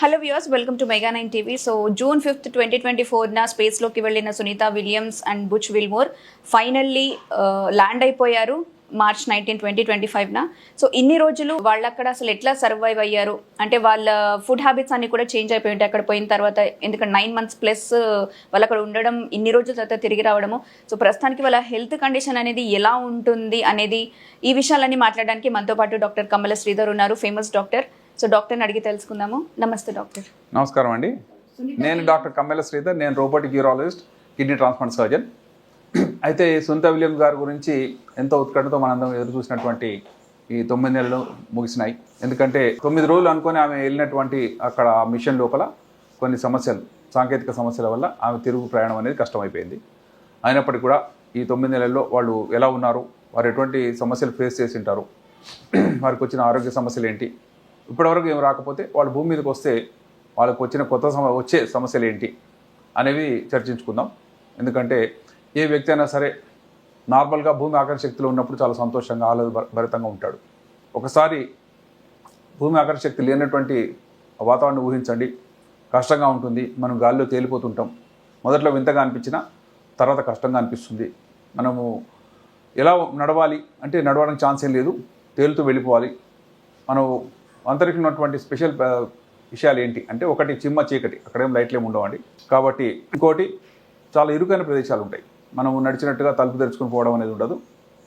Hello viewers welcome to mega nine TV so June fifth twenty twenty ఫోర్న స్పేస్లోకి వెళ్ళిన Sunita Williams and Butch Wilmore finally land అయిపోయారు March nineteen twenty twenty ఫైవ్న so ఇన్ని రోజులు వాళ్ళు అక్కడ అసలు ఎట్లా సర్వైవ్ అయ్యారు? అంటే వాళ్ళ ఫుడ్ హ్యాబిట్స్ అన్ని కూడా చేంజ్ అయిపోయి ఉంటాయి అక్కడ పోయిన తర్వాత ఎందుకంటే నైన్ మంత్స్ ప్లస్ వాళ్ళు అక్కడ ఉండడం ఇన్ని రోజుల తర్వాత తిరిగి రావడము. సో ప్రస్తుతానికి వాళ్ళ హెల్త్ కండిషన్ అనేది ఎలా ఉంటుంది అనేది ఈ విషయాలన్నీ మాట్లాడడానికి మనతో పాటు డాక్టర్ కమల శ్రీధర్ ఉన్నారు ఫేమస్ డాక్టర్ సో డాక్టర్ని అడిగి తెలుసుకుందాము. నమస్తే డాక్టర్. నమస్కారం అండి. నేను డాక్టర్ కమ్మెల శ్రీధర్ నేను robotic urologist kidney transplant surgeon. అయితే సునీత విలియం గారి గురించి ఎంతో ఉత్కంఠతో మనందరం ఎదురు చూసినటువంటి ఈ తొమ్మిది నెలలు ముగిసినాయి. ఎందుకంటే తొమ్మిది రోజులు అనుకొని ఆమె వెళ్ళినటువంటి అక్కడ ఆ మిషన్ లోపల కొన్ని సమస్యలు సాంకేతిక సమస్యల వల్ల ఆమె తిరుగు ప్రయాణం అనేది కష్టమైపోయింది. అయినప్పటికీ కూడా ఈ తొమ్మిది నెలల్లో వాళ్ళు ఎలా ఉన్నారు వారు ఎటువంటి సమస్యలు ఫేస్ చేసి ఉంటారు వారికి వచ్చిన ఆరోగ్య సమస్యలు ఏంటి ఇప్పటివరకు ఏం రాకపోతే వాళ్ళు భూమి మీదకి వస్తే వాళ్ళకి వచ్చిన కొత్త సమ వచ్చే సమస్యలు ఏంటి అనేవి చర్చించుకుందాం. ఎందుకంటే ఏ వ్యక్తి అయినా సరే నార్మల్గా భూమి ఆకర్షణ శక్తిలో ఉన్నప్పుడు చాలా సంతోషంగా ఆహ్లాద భరితంగా ఉంటాడు. ఒకసారి భూమి ఆకర్షణ శక్తి లేనటువంటి వాతావరణం ఊహించండి. కష్టంగా ఉంటుంది. మనం గాలిలో తేలిపోతుంటాం. మొదట్లో వింతగా అనిపించినా తర్వాత కష్టంగా అనిపిస్తుంది. మనము ఎలా నడవాలి అంటే నడవడానికి ఛాన్స్ ఏం లేదు. తేలుతూ వెళ్ళిపోవాలి. మనం అంతరిక్షం ఉన్నటువంటి స్పెషల్ విషయాలు ఏంటి అంటే ఒకటి చిమ్మ చీకటి అక్కడేం లైట్లు ఏమి ఉండవండి. కాబట్టి ఇంకోటి చాలా ఇరుకైన ప్రదేశాలు ఉంటాయి మనం నడిచినట్టుగా తలుపు తెరుచుకుని పోవడం అనేది ఉండదు.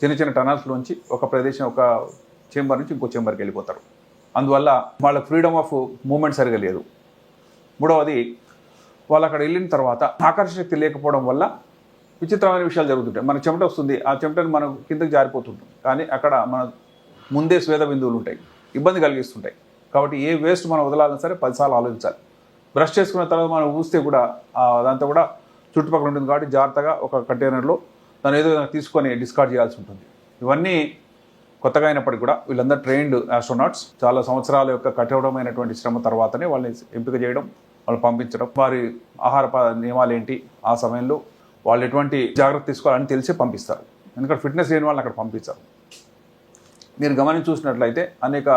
చిన్న చిన్న టనల్స్లోంచి ఒక ప్రదేశం ఒక చేంబర్ నుంచి ఇంకో చేంబర్కి వెళ్ళిపోతారు. అందువల్ల వాళ్ళ ఫ్రీడమ్ ఆఫ్ మూమెంట్ సరిగా లేదు. మూడవది వాళ్ళు అక్కడ వెళ్ళిన తర్వాత ఆకర్షణశక్తి లేకపోవడం వల్ల విచిత్రమైన విషయాలు జరుగుతుంటాయి. మన చెమట వస్తుంది ఆ చెమటను మనం కిందకి జారిపోతుంటాం. కానీ అక్కడ మన ముందే స్వేద బిందువులు ఉంటాయి ఇబ్బంది కలిగిస్తుంటాయి. కాబట్టి ఏ వేస్ట్ మనం వదలాలన్నా సరే పదిసార్లు ఆలోచించాలి. బ్రష్ చేసుకున్న తర్వాత మనం ఊస్తే కూడా అదంతా కూడా చుట్టుపక్కల ఉంటుంది కాబట్టి జాగ్రత్తగా ఒక కంటైనర్లో దాన్ని ఏదో విధంగా తీసుకొని డిస్కార్డ్ చేయాల్సి ఉంటుంది. ఇవన్నీ కొత్తగా అయినప్పటికీ కూడా వీళ్ళందరూ ట్రైన్డ్ ఆస్ట్రోనాట్స్ చాలా సంవత్సరాల యొక్క కఠోరమైనటువంటి శ్రమ తర్వాతనే వాళ్ళని ఎంపిక చేయడం వాళ్ళు పంపించడం వారి ఆహార నియమాలు ఏంటి ఆ సమయంలో వాళ్ళు ఎటువంటి జాగ్రత్త తీసుకోవాలని తెలిసి పంపిస్తారు. ఎందుకంటే ఫిట్నెస్ లేని వాళ్ళని అక్కడ పంపించారు. మీరు గమనించి చూసినట్లయితే అనేక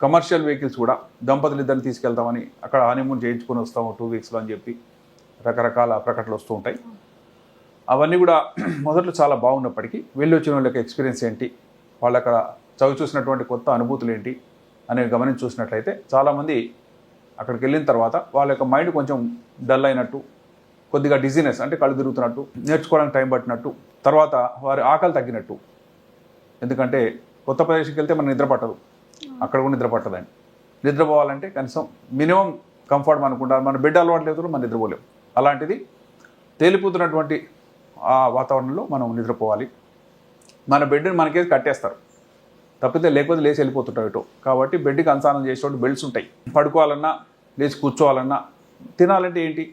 కమర్షియల్ వెహికల్స్ కూడా దంపతులు ఇద్దరిని తీసుకెళ్తామని అక్కడ హనీమూన్ చేయించుకొని వస్తాము టూ వీక్స్లో అని చెప్పి రకరకాల ప్రకటనలు వస్తూ ఉంటాయి. అవన్నీ కూడా మొదట్లో చాలా బాగున్నప్పటికీ వెళ్ళి వచ్చిన వాళ్ళ ఎక్స్పీరియన్స్ ఏంటి? వాళ్ళు అక్కడ చవి చూసినటువంటి కొత్త అనుభూతులు ఏంటి? అనేవి గమనించి చూసినట్లయితే చాలామంది అక్కడికి వెళ్ళిన తర్వాత వాళ్ళ యొక్క మైండ్ కొంచెం డల్ అయినట్టు కొద్దిగా డిజీనెస్ అంటే కళ్ళు తిరుగుతున్నట్టు నేర్చుకోవడానికి టైం పట్టినట్టు తర్వాత వారి ఆకలి తగ్గినట్టు. ఎందుకంటే కొత్త ప్రదేశంకి వెళ్తే మనం నిద్ర పట్టదు. అక్కడ కూడా నిద్ర పట్టదండి నిద్రపోవాలంటే కనీసం మినిమం కంఫర్ట్ అనుకుంటారు మన బెడ్ అలవాటు లేదు మనం నిద్రపోలేము అలాంటిది తేలిపోతున్నటువంటి ఆ వాతావరణంలో మనం నిద్రపోవాలి. మన బెడ్ని మనకేది కట్టేస్తారు. తప్పితే లేకపోతే లేచి వెళ్ళిపోతుంటారు ఇటు కాబట్టి బెడ్కి అనుసారం చేసేటువంటి బెల్ట్స్ ఉంటాయి. పడుకోవాలన్నా లేచి కూర్చోవాలన్నా తినాలంటే ఏంటి?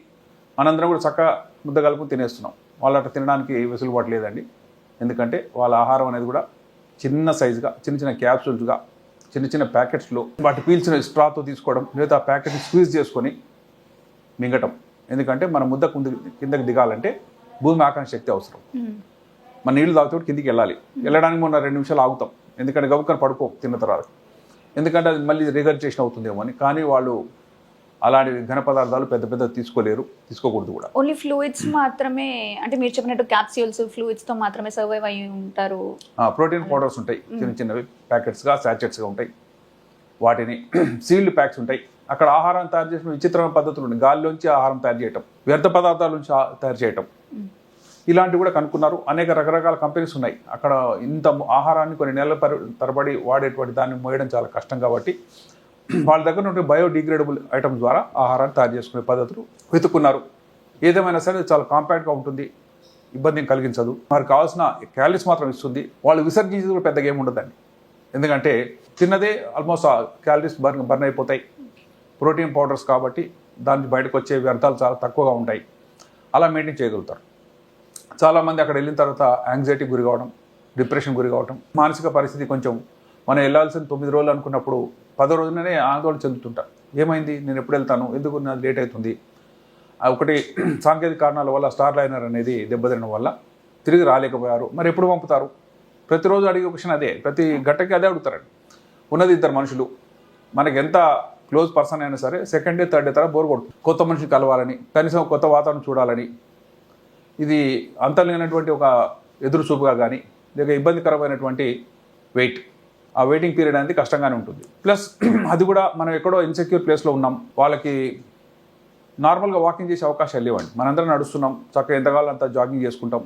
మనందరం కూడా చక్కగా ముద్ద కలుపుకొని తినేస్తున్నాం. వాళ్ళు అట్లా తినడానికి వెసులుబాటు లేదండి. ఎందుకంటే వాళ్ళ ఆహారం అనేది కూడా చిన్న సైజుగా చిన్న చిన్న క్యాప్సూల్స్గా చిన్న చిన్న ప్యాకెట్స్లో వాటి పీల్చిన స్ట్రాతో తీసుకోవడం లేదా ఆ ప్యాకెట్ని స్క్వీజ్ చేసుకొని మింగటం. ఎందుకంటే మన ముద్ద కింద కిందకి దిగాలంటే భూమి ఆకాంక్ష శక్తి అవసరం. మన నీళ్ళు తాగుతూ కిందికి వెళ్ళాలి. వెళ్ళడానికి మొన్న రెండు నిమిషాలు ఆగుతాం. ఎందుకంటే గబుక్కని పడుకో తిన్న తర్వాత. ఎందుకంటే అది మళ్ళీ రిగర్జేషన్ అవుతుందేమో అని. కానీ వాళ్ళు అలాంటి ఘన పదార్థాలు పెద్ద పెద్ద తీసుకోలేరు తీసుకోకూడదు కూడా. ఓన్లీ ఫ్లూయిడ్స్ మాత్రమే అంటే మీరు చెప్పినట్టు క్యాప్స్యూల్స్ ఫ్లూయిడ్స్తో మాత్రమే సర్వైవ్ అయి ఉంటారు. ప్రోటీన్ పౌడర్స్ ఉంటాయి చిన్న చిన్నవి ప్యాకెట్స్గా శాచెట్స్గా ఉంటాయి. వాటిని సీల్డ్ ప్యాక్స్ ఉంటాయి. అక్కడ ఆహారం తయారు చేసిన విచిత్రమైన పద్ధతులు ఉన్నాయి. గాలిలోంచి ఆహారం తయారు చేయటం వ్యర్థ పదార్థాల నుంచి తయారు చేయటం. ఇలాంటివి కూడా కనుక్కున్నారు. అనేక రకరకాల కంపెనీస్ ఉన్నాయి. అక్కడ ఇంత ఆహారాన్ని కొన్ని నెలల తరబడి వాడేటువంటి దాన్ని మోయడం చాలా కష్టం కాబట్టి వాళ్ళ దగ్గర నుండి బయోడిగ్రేడబుల్ ఐటమ్స్ ద్వారా ఆహారాన్ని తయారు చేసుకునే పద్ధతులు వెతుక్కున్నారు. ఏదేమైనా సరే చాలా కాంపాక్ట్గా ఉంటుంది. ఇబ్బందిని కలిగించదు. మరి కావాల్సిన క్యాలరీస్ మాత్రం ఇస్తుంది. వాళ్ళు విసర్జించేది కూడా పెద్దగా ఏమి ఉండదండి. ఎందుకంటే తిన్నదే ఆల్మోస్ట్ క్యాలరీస్ బర్న్ బర్న్ అయిపోతాయి. ప్రోటీన్ పౌడర్స్ కాబట్టి దాని బయటకు వచ్చే వ్యర్థాలు చాలా తక్కువగా ఉంటాయి. అలా మెయింటైన్ చేయగలుగుతారు. చాలామంది అక్కడ వెళ్ళిన తర్వాత యాంగ్జైటీకి గురి కావడం డిప్రెషన్ గురి కావడం మానసిక పరిస్థితి కొంచెం మనం వెళ్ళాల్సిన తొమ్మిది రోజులు అనుకున్నప్పుడు పదో రోజుననే ఆందోళన చెందుతుంటా. ఏమైంది? నేను ఎప్పుడు వెళ్తాను? ఎందుకు నాది లేట్ అవుతుంది? ఆ ఒకటి సాంకేతిక కారణాల వల్ల స్టార్ లైనర్ అనేది దెబ్బతినడం వల్ల తిరిగి రాలేకపోయారు. మరి ఎప్పుడు పంపుతారు? ప్రతిరోజు అడిగే క్వశ్చన్ అదే. ప్రతి గంటకి అదే అడుగుతారండి. ఉన్నది ఇద్దరు మనుషులు. మనకి ఎంత క్లోజ్ పర్సన్ అయినా సరే సెకండ్ డే థర్డ్ డే తర్వాత బోర్ కొడుతుంది. కొత్త మనిషి కలవాలని కనీసం కొత్త వాతావరణం చూడాలని. ఇది అంతర్లేనటువంటి ఒక ఎదురు చూపుగా కానీ లేక ఇబ్బందికరమైనటువంటి వెయిట్. ఆ వెయిటింగ్ పీరియడ్ అనేది కష్టంగానే ఉంటుంది. ప్లస్ అది కూడా మనం ఎక్కడో ఇన్సెక్యూర్ ప్లేస్లో ఉన్నాం. వాళ్ళకి నార్మల్గా వాకింగ్ చేసే అవకాశాలు లేవండి. మనందరం నడుస్తున్నాం. చక్కగా ఎంతకాలం అంత జాగింగ్ చేసుకుంటాం.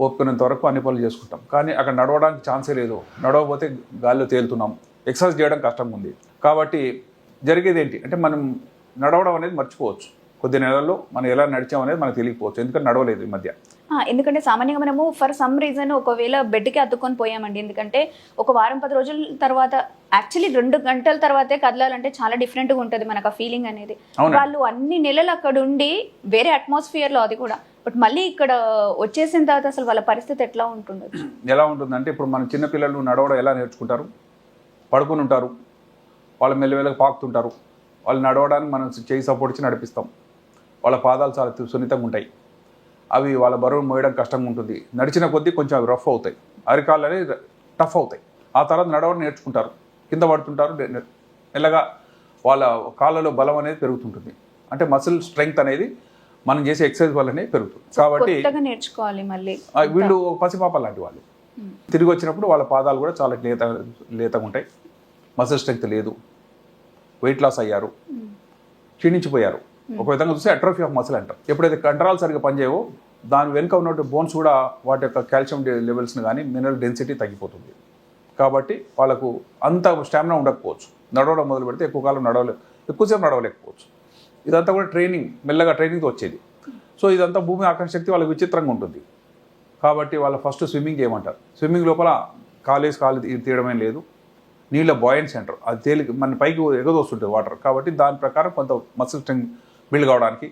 ఓపుకునేంత వరకు అన్ని పనులు చేసుకుంటాం. కానీ అక్కడ నడవడానికి ఛాన్సే లేదు. నడవకపోతే గాలిలో తేలుతున్నాం. ఎక్సర్సైజ్ చేయడం కష్టంగా ఉంది కాబట్టి జరిగేది ఏంటి అంటే మనం నడవడం అనేది మర్చిపోవచ్చు. కొద్ది నెలల్లో మనం ఎలా నడిచాం అనేది మనకు తెలియకపోవచ్చు. ఎందుకంటే నడవలేదు ఈ మధ్య. ఎందుకంటే సామాన్యంగా మనము ఫర్ సమ్ రీజన్ ఒకవేళ బెడ్కి అతుక్కొని పోయామండి. ఎందుకంటే ఒక వారం పది రోజుల తర్వాత యాక్చువల్లీ రెండు గంటల తర్వాతే కదలాలంటే చాలా డిఫరెంట్గా ఉంటుంది మనకు ఆ ఫీలింగ్ అనేది. వాళ్ళు అన్ని నెలలు అక్కడ ఉండి వేరే అట్మాస్ఫియర్లో అది కూడా. బట్ మళ్ళీ ఇక్కడ వచ్చేసిన తర్వాత అసలు వాళ్ళ పరిస్థితి ఎట్లా ఉంటుండొచ్చు? ఎలా ఉంటుందంటే ఇప్పుడు మన చిన్నపిల్లలు నడవడం ఎలా నేర్చుకుంటారు? పడుకొని ఉంటారు. వాళ్ళు మెల్లమెల్లగా పాకుతుంటారు. వాళ్ళు నడవడానికి మనం చేయి సపోర్ట్ ఇచ్చి నడిపిస్తాం. వాళ్ళ పాదాలు చాలా సున్నితంగా ఉంటాయి. అవి వాళ్ళ బరువు మోయడం కష్టంగా ఉంటుంది. నడిచిన కొద్దీ కొంచెం అవి రఫ్ అవుతాయి. అరికాళ్ళు అనేది టఫ్ అవుతాయి. ఆ తర్వాత నడవడం నేర్చుకుంటారు. కింద పడుతుంటారు. మెల్లగా వాళ్ళ కాళ్ళలో బలం అనేది పెరుగుతుంటుంది. అంటే మసిల్ స్ట్రెంగ్త్ అనేది మనం చేసే ఎక్సర్సైజ్ వల్లనే పెరుగుతుంది. కాబట్టి నేర్చుకోవాలి మళ్ళీ వీళ్ళు పసిపాప లాంటి వాళ్ళు. తిరిగి వచ్చినప్పుడు వాళ్ళ పాదాలు కూడా చాలా లేత లేతగా ఉంటాయి. మసిల్ స్ట్రెంగ్త్ లేదు. వెయిట్ లాస్ అయ్యారు. క్షీణించిపోయారు. ఒక విధంగా చూస్తే అట్రోఫీ ఆఫ్ మసిల్ అంటారు. ఎప్పుడైతే కండరాలు సరిగ్గా పనిచేయవో దాని వెనుక ఉన్నటువంటి బోన్స్ కూడా వాటి యొక్క కాల్షియం లెవెల్స్ని కానీ మినరల్ డెన్సిటీ తగ్గిపోతుంది. కాబట్టి వాళ్ళకు అంత స్టామినా ఉండకపోవచ్చు. నడవడం మొదలు పెడితే ఎక్కువ కాలం నడవలే ఎక్కువసేపు నడవలేకపోవచ్చు. ఇదంతా కూడా ట్రైనింగ్ మెల్లగా ట్రైనింగ్తో వచ్చేది. సో ఇదంతా భూమి ఆకర్షణ శక్తి వాళ్ళకి విచిత్రంగా ఉంటుంది. కాబట్టి వాళ్ళ ఫస్ట్ స్విమ్మింగ్ చేయమంటారు స్విమ్మింగ్ లోపల కాలేజ్ కాలు తీయడమేం తీయడమే లేదు. నీళ్ళ బాయిన్స్ అంటారు అది తేలిక మన పైకి ఎగదోస్తుంటుంది వాటర్. కాబట్టి దాని ప్రకారం కొంత మసిల్ స్ట్రెంగ్ బిల్డ్ కావడానికి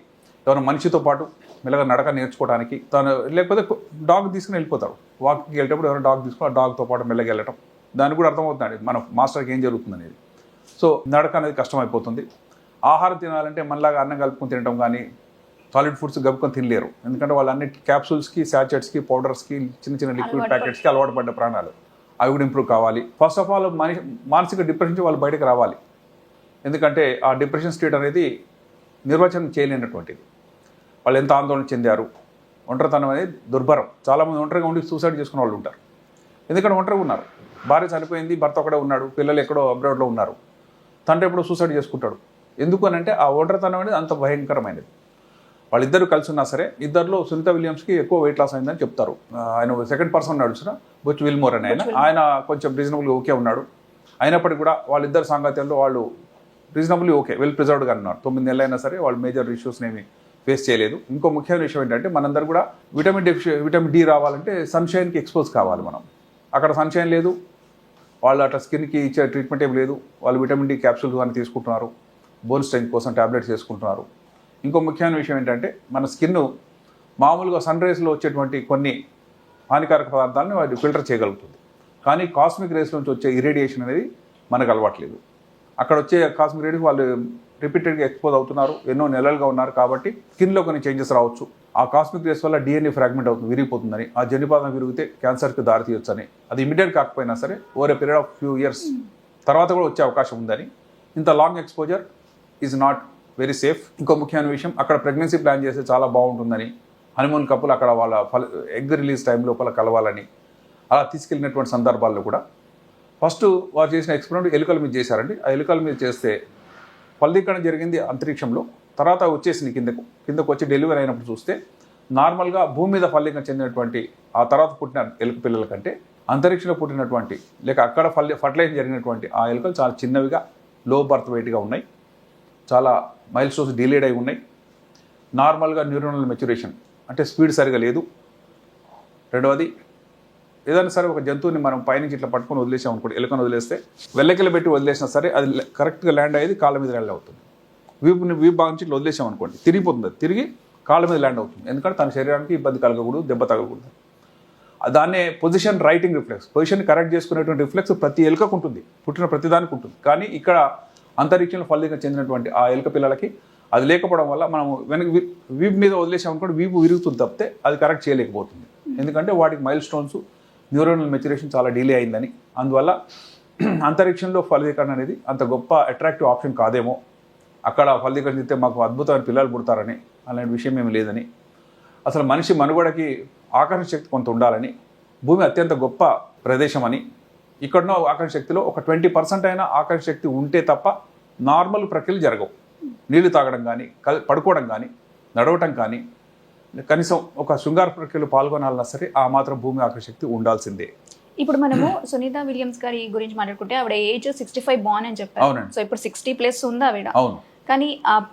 ఎవరైనా మనిషితో పాటు మెల్లగా నడక నేర్చుకోవడానికి తను లేకపోతే డాగ్ తీసుకుని వెళ్ళిపోతారు. వాకింగ్కి వెళ్ళేటప్పుడు ఎవరైనా డాగ్ తీసుకుని ఆ డాగ్తో పాటు మెల్లగా వెళ్ళటం. దానికి కూడా అర్థమవుతుంది మన మాస్టర్కి ఏం జరుగుతుంది అనేది. సో నడక అనేది కష్టమైపోతుంది. ఆహారం తినాలంటే మనలాగా అన్నం కలుపుకొని తినడం కానీ సాలిడ్ ఫుడ్స్ గబుకొని తినలేరు. ఎందుకంటే వాళ్ళు అన్ని క్యాప్సూల్స్కి శాచెట్స్కి పౌడర్స్కి చిన్న చిన్న లిక్విడ్ ప్యాకెట్స్కి అలవాటు పడ్డ ప్రాణాలు. అవి కూడా ఇంప్రూవ్ కావాలి. ఫస్ట్ ఆఫ్ ఆల్ మనిషి మానసిక డిప్రెషన్ వాళ్ళు బయటకు రావాలి. ఎందుకంటే ఆ డిప్రెషన్ స్టేట్ అనేది నిర్వచనం చేయలేనటువంటిది. వాళ్ళు ఎంత ఆందోళన చెందారు. ఒంటరితనం అనేది దుర్భరం. చాలామంది ఒంటరిగా ఉండి సూసైడ్ చేసుకునే వాళ్ళు ఉంటారు. ఎందుకంటే ఒంటరిగా ఉన్నారు. భార్య చనిపోయింది భర్త ఒకడే ఉన్నాడు పిల్లలు ఎక్కడో అబ్రాడ్లో ఉన్నారు. తండ్రి ఎప్పుడో సూసైడ్ చేసుకుంటాడు. ఎందుకు అని అంటే ఆ ఒంటరితనం అనేది అంత భయంకరమైనది. వాళ్ళిద్దరు కలిసి ఉన్నా సరే ఇద్దరిలో సునీత విలియమ్స్కి ఎక్కువ వెయిట్ లాస్ అయిందని చెప్తారు. ఆయన సెకండ్ పర్సన్ నడుచున బుచ్ విల్మోర్ అని ఆయన. ఆయన కొంచెం రీజనబుల్గా ఓకే ఉన్నాడు. అయినప్పటికీ కూడా వాళ్ళిద్దరు సాంగత్యంలో వాళ్ళు రీజనబుల్లీ ఓకే వెల్ ప్రిజర్వ్డ్గా అన్నారు తొమ్మిది నెలలు అయినా సరే వాళ్ళు మేజర్ ఇష్యూస్ని ఏమి ఫేస్ చేయలేదు. ఇంకో ముఖ్యమైన విషయం ఏంటంటే మనందరూ కూడా విటమిన్ డి విటమిన్ డి రావాలంటే సన్షైన్కి ఎక్స్పోజ్ కావాలి మనం. అక్కడ సన్షైన్ లేదు వాళ్ళు అట్లా స్కిన్కి ఇచ్చే ట్రీట్మెంట్ ఏం లేదు వాళ్ళు విటమిన్ డి క్యాప్సూల్స్ కానీ తీసుకుంటున్నారు బోన్ స్ట్రెంగ్త్ కోసం టాబ్లెట్స్ వేసుకుంటున్నారు ఇంకో ముఖ్యమైన విషయం ఏంటంటే మన స్కిన్ మామూలుగా సన్ రేస్లో వచ్చేటువంటి కొన్ని హానికారక పదార్థాలను వాటి ఫిల్టర్ చేయగలుగుతుంది. కానీ కాస్మిక్ రేస్ నుంచి వచ్చే ఇరేడియేషన్ అనేది మనకు అలవాట్లేదు. అక్కడ వచ్చే కాస్మిక్ రేడియేషన్ వాళ్ళు రిపీటెడ్గా ఎక్స్పోజ్ అవుతున్నారు ఎన్నో నెలలుగా ఉన్నారు కాబట్టి స్కిన్లో కొన్ని చేంజెస్ రావచ్చు. ఆ కాస్మిక్ రేస్ వల్ల డిఎన్ఏ ఫ్రాగ్మెంట్ అవుతుంది విరిగిపోతుందని ఆ జన్యుపాదం విరిగితే క్యాన్సర్కి దారి తీయొచ్చని అది ఇమీడియట్ కాకపోయినా సరే over a period of few years తర్వాత కూడా వచ్చే అవకాశం ఉందని. ఇంత long exposure is not very safe ఇంకో ముఖ్యమైన విషయం అక్కడ ప్రెగ్నెన్సీ ప్లాన్ చేస్తే చాలా బాగుంటుందని. హనీమూన్ కప్పులు అక్కడ వాళ్ళ ఫల ఎగ్ రిలీజ్ టైం లోపల కలవాలని. అలా తీసుకెళ్ళినటువంటి సందర్భాల్లో కూడా ఫస్ట్ వారు చేసిన ఎక్స్పెరిమెంట్ ఎలుకల మీద చేశారండి. ఆ ఎలుకల మీద చేస్తే పల్లీకరణ జరిగింది అంతరిక్షంలో. తర్వాత వచ్చేసింది కిందకు. కిందకు వచ్చి డెలివరీ అయినప్పుడు చూస్తే నార్మల్గా భూమి మీద ఫలీకరణ చెందినటువంటి ఆ తర్వాత పుట్టిన ఎలుక పిల్లల కంటే అంతరిక్షంలో పుట్టినటువంటి లేక అక్కడ ఫలి ఫర్టిలైజ్ జరిగినటువంటి ఆ ఎలుకలు చాలా చిన్నవిగా లో బర్త్ వెయిట్గా ఉన్నాయి. చాలా మైల్ స్టోన్స్ డిలేడ్ అయి ఉన్నాయి. నార్మల్గా న్యూరోనల్ మెచ్యురేషన్ అంటే స్పీడ్ సరిగా లేదు. రెండవది ఏదైనా సరే ఒక జంతువుని మనం పైనుంచి ఇట్లా పట్టుకొని వదిలేసాం అనుకోండి ఎలుకను వదిలేస్తే వెల్లకిలు పెట్టి వదిలేసినా సరే అది కరెక్ట్గా ల్యాండ్ అయ్యేది కాళ్ళ మీద ల్యాండ్ అవుతుంది. వీపుని వీపు భాగం నుంచి ఇట్లా వదిలేసాం అనుకోండి తిరిగిపోతుంది అది. తిరిగి కాళ్ళ మీద ల్యాండ్ అవుతుంది. ఎందుకంటే తన శరీరానికి ఇబ్బంది కలగకూడదు దెబ్బ తగకూడదు దాన్నే position righting reflex position correct చేసుకునేటువంటి రిఫ్లెక్స్ ప్రతి ఎలుకకు ఉంటుంది పుట్టిన ప్రతిదానికి ఉంటుంది. కానీ ఇక్కడ అంతరిక్షంలో ఫలితంగా చెందినటువంటి ఆ ఎలుక పిల్లలకి అది లేకపోవడం వల్ల మనం వెనక వీపు మీద వదిలేసాం అనుకోండి వీపు విరుగుతుంది తప్పితే అది కరెక్ట్ చేయలేకపోతుంది. ఎందుకంటే వాటికి మైల్ స్టోన్స్ న్యూరోనల్ మెచ్యురేషన్ చాలా డిలే అయిందని. అందువల్ల అంతరిక్షంలో ఫలదీకరణ అనేది అంత గొప్ప అట్రాక్టివ్ ఆప్షన్ కాదేమో. అక్కడ ఫలదీకరణ చేస్తే మాకు అద్భుతమైన పిల్లలు పుడతారని అలాంటి విషయం ఏమి లేదని. అసలు మనిషి మనుగడకి ఆకర్షణ శక్తి కొంత ఉండాలని భూమి అత్యంత గొప్ప ప్రదేశం అని ఇక్కడున్న ఆకర్షణ శక్తిలో ఒక ట్వంటీ పర్సెంట్ అయినా ఆకర్షణ శక్తి ఉంటే తప్ప నార్మల్ ప్రక్రియలు జరగవు. నీళ్ళు తాగడం కానీ కల్- పడుకోవడం కానీ నడవటం కానీ కనీసం ఒక శృంగార ప్రక్రియలో పాల్గొనాలన్నా సరే ఆ మాత్రం భూమి ఆకర్షణ శక్తి ఉండాల్సిందే. ఇప్పుడు మనము సునీత విలియమ్స్ గారి గురించి మాట్లాడుకుంటే ఆవిడ ఏజ్ సిక్స్టీ ఫైవ్ బాన్ అని చెప్పారు. సో ఇప్పుడు సిక్స్టీ ప్లస్ ఉంది ఆవిడ. అవును. కానీ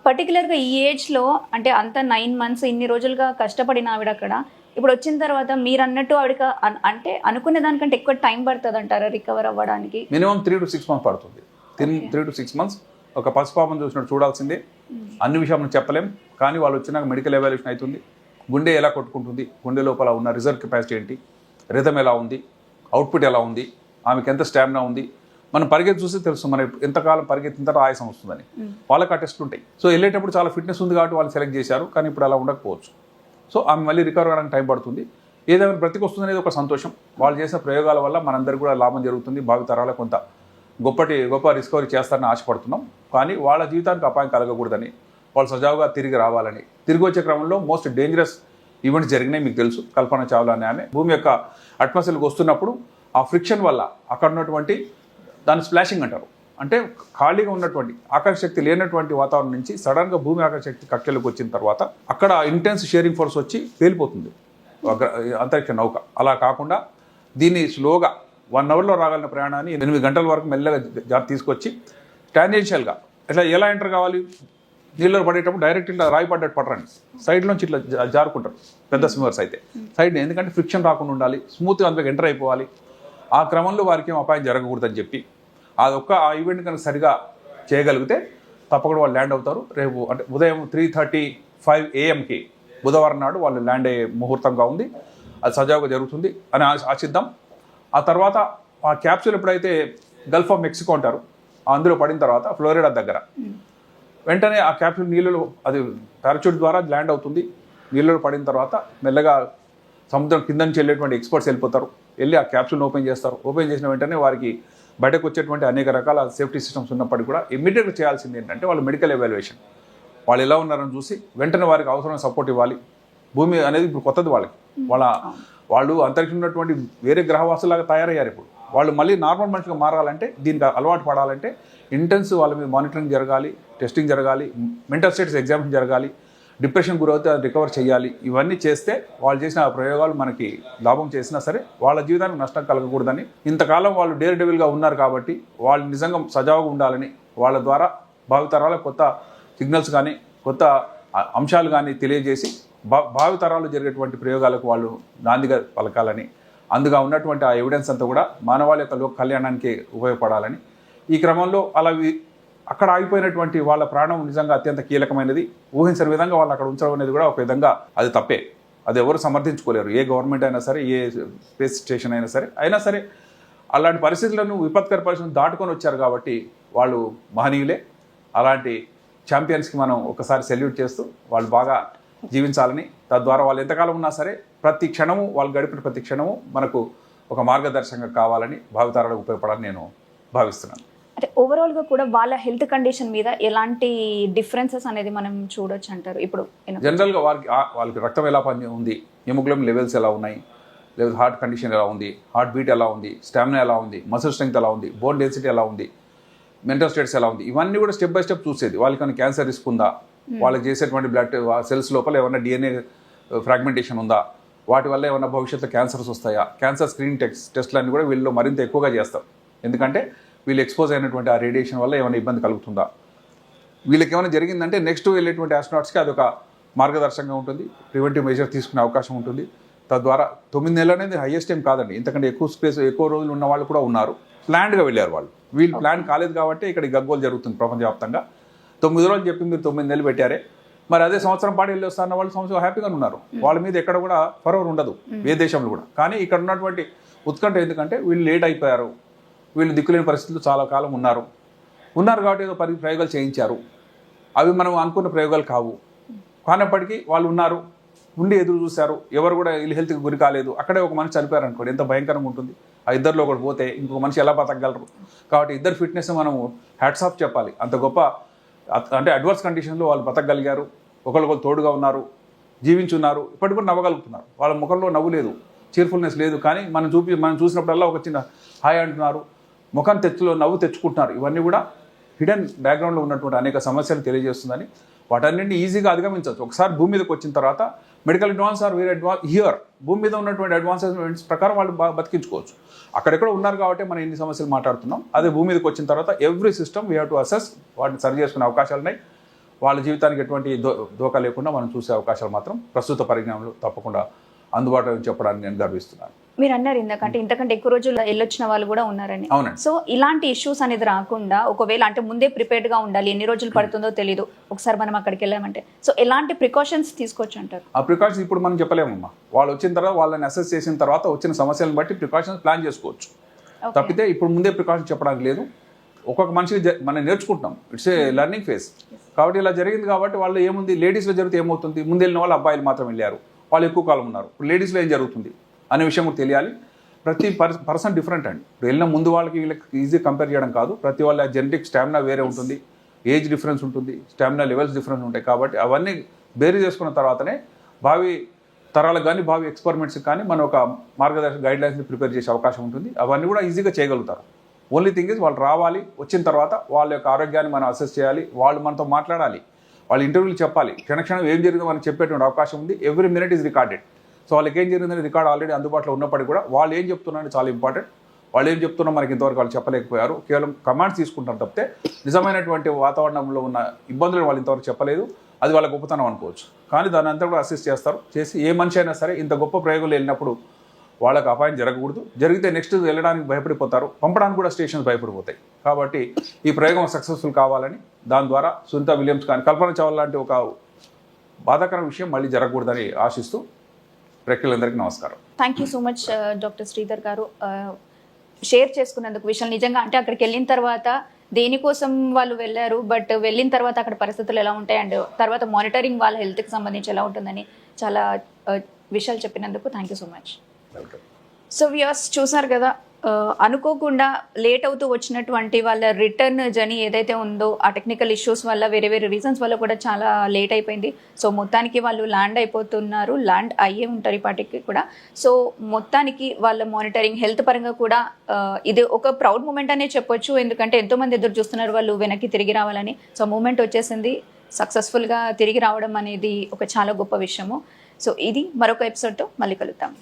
పర్టికులర్గా ఈ ఏజ్లో అంటే అంత నైన్ మంత్స్ ఇన్ని రోజులుగా కష్టపడిన ఆవిడ అక్కడ. ఇప్పుడు వచ్చిన తర్వాత మీరు అన్నట్టు ఆవిడకి అంటే అనుకునే దానికంటే ఎక్కువ టైం పడుతుంది అంటారా రికవర్ అవ్వడానికి? Minimum three to six months పడుతుంది. త్రీ టు సిక్స్ మంత్స్ ఒక పసిపాపం చూసినట్టు చూడాల్సిందే. అన్ని విషయాలు మనం చెప్పలేం. కానీ వాళ్ళు వచ్చినాక మెడికల్ ఎవాల్యుయేషన్ అవుతుంది. గుండె ఎలా కొట్టుకుంటుంది? గుండె లోపల ఉన్న రిజర్వ్ కెపాసిటీ ఏంటి? రిథం ఎలా ఉంది? అవుట్పుట్ ఎలా ఉంది? ఆమెకి ఎంత స్టామినా ఉంది? మనం పరిగెత్తి చూస్తే తెలుసు మనం ఎంతకాలం పరిగెత్తిన తర్వాత ఆయాసం వస్తుందని. వాళ్ళకి ఆ టెస్ట్లు ఉంటాయి. సో వెళ్ళేటప్పుడు చాలా ఫిట్నెస్ ఉంది కాబట్టి వాళ్ళు సెలెక్ట్ చేశారు కానీ ఇప్పుడు అలా ఉండకపోవచ్చు. సో ఆమె మళ్ళీ రికవర్ అవ్వడానికి టైం పడుతుంది. ఏదైనా బ్రతికి వస్తుంది అనేది ఒక సంతోషం. వాళ్ళు చేసిన ప్రయోగాల వల్ల మనందరికీ కూడా లాభం జరుగుతుంది. భావితరాలకు కొంత గొప్పటి గొప్ప రికవరీ చేస్తారని ఆశపడుతున్నాం. కానీ వాళ్ళ జీవితానికి అపాయం కలగకూడదని వాళ్ళు సజావుగా తిరిగి రావాలని. తిరిగి వచ్చే క్రమంలో మోస్ట్ డేంజరస్ ఈవెంట్స్ జరిగినాయి మీకు తెలుసు. కల్పన చావ్లా అనే ఆమె భూమి యొక్క అట్మాస్ఫియర్కి వస్తున్నప్పుడు ఆ ఫ్రిక్షన్ వల్ల అక్కడ ఉన్నటువంటి దాన్ని స్ప్లాషింగ్ అంటారు. అంటే ఖాళీగా ఉన్నటువంటి ఆకర్షశక్తి లేనటువంటి వాతావరణం నుంచి సడన్గా భూమి ఆకర్షశక్తి కక్షలకు వచ్చిన తర్వాత అక్కడ ఇంటెన్స్ షేరింగ్ ఫోర్స్ వచ్చి పేలిపోతుంది. అంతరిక్ష నౌక. అలా కాకుండా దీన్ని స్లోగా వన్ అవర్లో రాగలిగిన ప్రయాణాన్ని ఎనిమిది గంటల వరకు మెల్లగా తీసుకొచ్చి టాంజెన్షియల్గా ఇట్లా ఎలా ఎంటర్ కావాలి? నీళ్ళలో పడేటప్పుడు డైరెక్ట్ ఇట్లా రాయి పడ్డట్టు పడరండి. సైడ్ నుంచి ఇట్లా జా- జారుకుంటారు పెద్ద స్విమ్మర్స్ అయితే. సైడ్ ఎందుకంటే ఫ్రిక్షన్ రాకుండా ఉండాలి స్మూత్గా అందులోకి ఎంటర్ అయిపోవాలి. ఆ క్రమంలో వారికి ఏం అపాయం జరగకూడదని చెప్పి అదొక్క ఆ ఈవెంట్ కనుక సరిగా చేయగలిగితే తప్పకుండా వాళ్ళు ల్యాండ్ అవుతారు. రేపు అంటే ఉదయం త్రీ థర్టీ ఫైవ్ ఏఎంకి బుధవారం నాడు వాళ్ళు ల్యాండ్ అయ్యే ముహూర్తంగా ఉంది. అది సజావుగా జరుగుతుంది అని ఆశ- ఆశిద్దాం. ఆ తర్వాత ఆ క్యాప్సూల్ ఎప్పుడైతే గల్ఫ్ ఆఫ్ మెక్సికో అంటారు అందులో పడిన తర్వాత ఫ్లోరిడా దగ్గర వెంటనే ఆ క్యాప్సూల్ నీళ్ళలో అది పారాచూట్ ద్వారా ల్యాండ్ అవుతుంది. నీళ్ళలో పడిన తర్వాత మెల్లగా సముద్రం కింద నుంచి వెళ్ళేటువంటి ఎక్స్పర్ట్స్ వెళ్ళిపోతారు. వెళ్ళి ఆ క్యాప్సూల్ని ఓపెన్ చేస్తారు. ఓపెన్ చేసిన వెంటనే వారికి బయటకు వచ్చేటువంటి అనేక రకాల సేఫ్టీ సిస్టమ్స్ ఉన్నప్పటికీ కూడా ఇమ్మీడియట్గా చేయాల్సింది ఏంటంటే వాళ్ళు మెడికల్ ఎవాల్యుయేషన్. వాళ్ళు ఎలా ఉన్నారని చూసి వెంటనే వారికి అవసరమైన సపోర్ట్ ఇవ్వాలి. భూమి అనేది ఇప్పుడు కొత్తది వాళ్ళకి. వాళ్ళ వాళ్ళు అంతరిక్షం ఉన్నటువంటి వేరే గ్రహవాసులాగా తయారయ్యారు ఇప్పుడు. వాళ్ళు మళ్ళీ నార్మల్ మనిషిగా మారాలంటే దీనికి అలవాటు పడాలంటే ఇంటెన్స్ వాళ్ళ మీద మానిటరింగ్ జరగాలి. టెస్టింగ్ జరగాలి మెంటల్ స్టేట్స్ ఎగ్జామినేషన్ జరగాలి డిప్రెషన్ గురవుతే అది రికవర్ చేయాలి. ఇవన్నీ చేస్తే వాళ్ళు చేసిన ఆ ప్రయోగాలు మనకి లాభం చేసినా సరే వాళ్ళ జీవితానికి నష్టం కలగకూడదని. ఇంతకాలం వాళ్ళు డేర్ డెవిల్గా ఉన్నారు కాబట్టి వాళ్ళు నిజంగా సజావుగా ఉండాలని వాళ్ళ ద్వారా భావితరాల కొత్త సిగ్నల్స్ కానీ కొత్త అంశాలు కానీ తెలియజేసి భా భావితరాలు జరిగేటువంటి ప్రయోగాలకు వాళ్ళు నాందిగా పలకాలని. అందుగా ఉన్నటువంటి ఆ ఎవిడెన్స్ అంతా కూడా మానవాళి యొక్క లోక కళ్యాణానికి ఉపయోగపడాలని. ఈ క్రమంలో అలా అక్కడ ఆగిపోయినటువంటి వాళ్ళ ప్రాణం నిజంగా అత్యంత కీలకమైనది. ఊహించిన విధంగా వాళ్ళు అక్కడ ఉంచడం అనేది కూడా ఒక విధంగా అది తప్పే. అది ఎవరు సమర్థించుకోలేరు. ఏ గవర్నమెంట్ అయినా సరే ఏ స్పేస్ స్టేషన్ అయినా సరే. అయినా సరే అలాంటి పరిస్థితులను విపత్కర పరిస్థితులను దాటుకొని వచ్చారు కాబట్టి వాళ్ళు మహనీయులే. అలాంటి ఛాంపియన్స్కి మనం ఒకసారి సెల్యూట్ చేస్తూ వాళ్ళు బాగా జీవించాలని తద్వారా వాళ్ళు ఎంతకాలం ఉన్నా సరే ప్రతి క్షణము వాళ్ళు గడిపిన ప్రతి క్షణము మనకు ఒక మార్గదర్శకంగా కావాలని భావితరాలకు ఉపయోగపడాలని నేను భావిస్తున్నాను. అంటే ఓవరాల్గా కూడా వాళ్ళ హెల్త్ కండిషన్ మీద ఎలాంటి డిఫరెన్సెస్ అనేది మనం చూడొచ్చు అంటారు? ఇప్పుడు జనరల్గా వారికి వాళ్ళకి రక్తం ఎలా పని ఉంది? హిమోగ్లోబిన్ లెవెల్స్ ఎలా ఉన్నాయి? లేదా హార్ట్ కండిషన్ ఎలా ఉంది? హార్ట్ బీట్ ఎలా ఉంది? స్టామినా ఎలా ఉంది? మసిల్ స్ట్రెంగ్త్ ఎలా ఉంది? బోన్ డెన్సిటీ ఎలా ఉంది? మెంటల్ స్టేట్స్ ఎలా ఉంది? ఇవన్నీ కూడా స్టెప్ బై స్టెప్ చూసేది. వాళ్ళకి క్యాన్సర్ రిస్క్ ఉందా? వాళ్ళకి చేసేటువంటి బ్లడ్ సెల్స్ లోపల ఏమైనా డిఎన్ఏ ఫ్రాగ్మెంటేషన్ ఉందా? వాటి వల్ల ఏమైనా భవిష్యత్తులో క్యాన్సర్స్ వస్తాయా? క్యాన్సర్ స్క్రీనింగ్ టెస్ట్ టెస్ట్లన్నీ కూడా వీళ్ళు మరింత ఎక్కువగా చేస్తారు ఎందుకంటే వీళ్ళు ఎక్స్పోజ్ అయినటువంటి ఆ రేడియేషన్ వల్ల ఏమైనా ఇబ్బంది కలుగుతుందా? వీళ్ళకి ఏమైనా జరిగిందంటే నెక్స్ట్ వెళ్ళేటువంటి ఆస్ట్రోనాట్స్కి అదొక మార్గదర్శకంగా ఉంటుంది. ప్రివెంటివ్ మెజర్ తీసుకునే అవకాశం ఉంటుంది. తద్వారా తొమ్మిది నెలలు అనేది హైయెస్ట్ టైం కాదండి. ఇంతకంటే ఎక్కువ స్పేస్ ఎక్కువ రోజులు ఉన్న వాళ్ళు కూడా ఉన్నారు. ప్లాన్డ్గా వెళ్ళారు వాళ్ళు. వీళ్ళు ప్లాన్ కాలేదు కాబట్టి ఇక్కడ గగ్గోలు జరుగుతుంది ప్రపంచవ్యాప్తంగా. తొమ్మిది రోజులు చెప్పి మీరు తొమ్మిది నెలలు పెట్టారే. మరి అదే సంవత్సరం పాటు వెళ్ళి వస్తారన్న వాళ్ళు సంవత్సరం హ్యాపీగా ఉన్నారు. వాళ్ళ మీద ఎక్కడ కూడా ఫరవర్ ఉండదు. ఏ దేశంలో కూడా. కానీ ఇక్కడ ఉన్నటువంటి ఉత్కంఠ ఎందుకంటే వీళ్ళు లేట్ అయిపోయారు. వీళ్ళు దిక్కులేని పరిస్థితులు చాలా కాలం ఉన్నారు. ఉన్నారు కాబట్టి ఏదో పరి ప్రయోగాలు చేయించారు. అవి మనం అనుకున్న ప్రయోగాలు కావు. కానప్పటికీ వాళ్ళు ఉన్నారు. ఉండి ఎదురు చూశారు. ఎవరు కూడా ఇల్ హెల్త్కి గురి కాలేదు. అక్కడే ఒక మనిషి చనిపోయారు అనుకోండి. ఎంత భయంకరంగా ఉంటుంది. ఆ ఇద్దరిలో ఒకటి పోతే ఇంకొక మనిషి ఎలా బతకగలరు? కాబట్టి ఇద్దరు ఫిట్నెస్ మనము హ్యాట్స్ ఆఫ్ చెప్పాలి. అంత గొప్ప అంటే అడ్వర్స్ కండిషన్లో వాళ్ళు బతకగలిగారు. ఒకరికొకరు తోడుగా ఉన్నారు. జీవించున్నారు. ఇప్పటికి కూడా నవ్వగలుగుతున్నారు. వాళ్ళ ముఖంలో నవ్వు లేదు. చీర్ఫుల్నెస్ లేదు. కానీ మనం చూపి మనం చూసినప్పుడల్లా ఒక చిన్న హాయ్ అంటున్నారు. ముఖం తెచ్చులో నవ్వు తెచ్చుకుంటున్నారు. ఇవన్నీ కూడా హిడెన్ బ్యాక్గ్రౌండ్లో ఉన్నటువంటి అనేక సమస్యలు తెలియజేస్తుందని వాటన్నింటినీ ఈజీగా అధిగమించవచ్చు. ఒకసారి భూమి మీదకి వచ్చిన తర్వాత మెడికల్ అడ్వాన్స్ ఆర్ వేరే అడ్వాన్స్ హియర్ భూమి మీద ఉన్నటువంటి అడ్వాన్సెస్మెంట్స్ ప్రకారం వాళ్ళు బా- బతికించుకోవచ్చు. అక్కడెక్కడ ఉన్నారు కాబట్టి మనం ఇన్ని సమస్యలు మాట్లాడుతున్నాం. అదే భూమి మీదకి వచ్చిన తర్వాత every system we have to assess వాటిని సరి చేసుకునే అవకాశాలు ఉన్నాయి. వాళ్ళ జీవితానికి ఎటువంటి దో దోకా లేకుండా మనం చూసే అవకాశాలు మాత్రం ప్రస్తుత పరిజ్ఞానంలో తప్పకుండా అందుబాటులో చెప్పడానికి నేను గర్విస్తున్నాను. మీరు అన్నారు ఇందాక అంటే ఇంతకంటే ఎక్కువ రోజులు వెళ్ళొచ్చిన వాళ్ళు కూడా ఉన్నారని. అవునండి. సో ఇలాంటి ఇష్యూస్ అనేది రాకుండా ఒకవేళ అంటే ముందే ప్రిపేర్డ్గా ఉండాలి ఎన్ని రోజులు పడుతుందో తెలియదు ఒకసారి మనం అక్కడికి వెళ్ళామంటే. సో ఎలాంటి ప్రికాషన్స్ తీసుకోవచ్చు అంటారు ఆ ప్రికాషన్స్ ఇప్పుడు మనం చెప్పలేమమ్మా. వాళ్ళు వచ్చిన తర్వాత వాళ్ళని అసెస్ చేసిన తర్వాత వచ్చిన సమస్యలను బట్టి ప్రికాషన్స్ ప్లాన్ చేసుకోవచ్చు. తప్పితే ఇప్పుడు ముందే ప్రికాషన్స్ చెప్పడానికి లేదు. ఒక్కొక్క మనిషికి జ- మనం నేర్చుకుంటాం ఇట్స్ ఏ లెర్నింగ్ ఫేజ్ కాబట్టి ఇలా జరిగింది కాబట్టి వాళ్ళు ఏముంది? లేడీస్లో జరిగితే ఏమవుతుంది? ముందు వెళ్ళిన వాళ్ళు అబ్బాయిలు మాత్రం వెళ్ళారు. వాళ్ళు ఎక్కువ కాలం ఉన్నారు. ఇప్పుడు లేడీస్లో ఏం జరుగుతుంది? అనే విషయం కూడా తెలియాలి. ప్రతి పర్ పర్సన్ డిఫరెంట్ అండి. ఇప్పుడు వెళ్ళిన ముందు వాళ్ళకి వీళ్ళకి ఈజీ కంపేర్ చేయడం కాదు. ప్రతి వాళ్ళ జెనెటిక్ స్టామినా వేరే ఉంటుంది. ఏజ్ డిఫరెన్స్ ఉంటుంది. స్టామినా లెవెల్స్ డిఫరెన్స్ ఉంటాయి కాబట్టి అవన్నీ బేరీ చేసుకున్న తర్వాతనే భావి తరాలకు కానీ భావి ఎక్స్పెరిమెంట్స్కి కానీ మనం ఒక మార్గదర్శక గైడ్ లైన్స్ని ప్రిపేర్ చేసే అవకాశం ఉంటుంది. అవన్నీ కూడా ఈజీగా చేయగలుగుతారు. ఓన్లీ థింగ్ ఇస్ వాళ్ళు రావాలి వచ్చిన తర్వాత వాళ్ళ యొక్క ఆరోగ్యాన్ని మనం అసెస్ చేయాలి వాళ్ళు మనతో మాట్లాడాలి వాళ్ళ ఇంటర్వ్యూలు చెప్పాలి. క్షణక్షణం ఏం జరిగిందో మనం చెప్పేటువంటి అవకాశం ఉంది. Every minute is recorded. So వాళ్ళకి ఏం జరిగిందని రికార్డ్ ఆల్రెడీ అందుబాటులో ఉన్నప్పటికీ కూడా వాళ్ళు ఏం చెప్తున్నారని చాలా ఇంపార్టెంట్. వాళ్ళు ఏం చెప్తున్నా మనకి ఇంతవరకు వాళ్ళు చెప్పలేకపోయారు. కేవలం కమాండ్స్ తీసుకుంటారు తప్పితే నిజమైనటువంటి వాతావరణంలో ఉన్న ఇబ్బందులు వాళ్ళు ఇంతవరకు చెప్పలేదు. అది వాళ్ళ గొప్పతనం అనుకోవచ్చు. కానీ దాని అంతా కూడా అసిస్ట్ చేస్తారు. చేసి ఏ మనిషి అయినా సరే ఇంత గొప్ప ప్రయోగాలు వెళ్ళినప్పుడు వాళ్ళకి అపాయం జరగకూడదు. జరిగితే నెక్స్ట్ వెళ్ళడానికి భయపడిపోతారు. పంపడానికి కూడా స్టేషన్స్ భయపడిపోతాయి. కాబట్టి ఈ ప్రయోగం సక్సెస్ఫుల్ కావాలని దాని ద్వారా సునీత విలియమ్స్ కానీ కల్పన చావల్ లాంటి ఒక బాధాకరమైన విషయం మళ్ళీ జరగకూడదని ఆశిస్తూ ప్రేక్షకులందరికీ నమస్కారం. Thank you so much doctor Sridhar garu. Share చేసుకున్నందుకు విషయాలు నిజంగా అంటే అక్కడికి వెళ్ళిన తర్వాత దేనికోసం వాళ్ళు వెళ్ళారు బట్ వెళ్ళిన తర్వాత అక్కడ పరిస్థితులు ఎలా ఉంటాయి అండ్ తర్వాత మానిటరింగ్ వాళ్ళ హెల్త్కి సంబంధించి ఎలా ఉంటుందని చాలా uh, విషయాలు చెప్పినందుకు thank you so much so views చూసారు కదా అనుకోకుండా లేట్ అవుతూ వచ్చినటువంటి వాళ్ళ రిటర్న్ జర్నీ ఏదైతే ఉందో ఆ టెక్నికల్ ఇష్యూస్ వల్ల వేరే వేరే రీజన్స్ వల్ల కూడా చాలా లేట్ అయిపోయింది. సో మొత్తానికి వాళ్ళు ల్యాండ్ అయిపోతున్నారు. ల్యాండ్ అయ్యే ఉంటారు ఇప్పటికి కూడా. సో మొత్తానికి వాళ్ళ మానిటరింగ్ హెల్త్ పరంగా కూడా ఇది ఒక ప్రౌడ్ మూమెంట్ అనే చెప్పొచ్చు. ఎందుకంటే ఎంతోమంది ఎదురు చూస్తున్నారు వాళ్ళు వెనక్కి తిరిగి రావాలని. సో మూమెంట్ వచ్చేసింది. సక్సెస్ఫుల్గా తిరిగి రావడం అనేది ఒక చాలా గొప్ప విషయము. సో ఇది మరొక ఎపిసోడ్తో మళ్ళీ కలుద్దాం.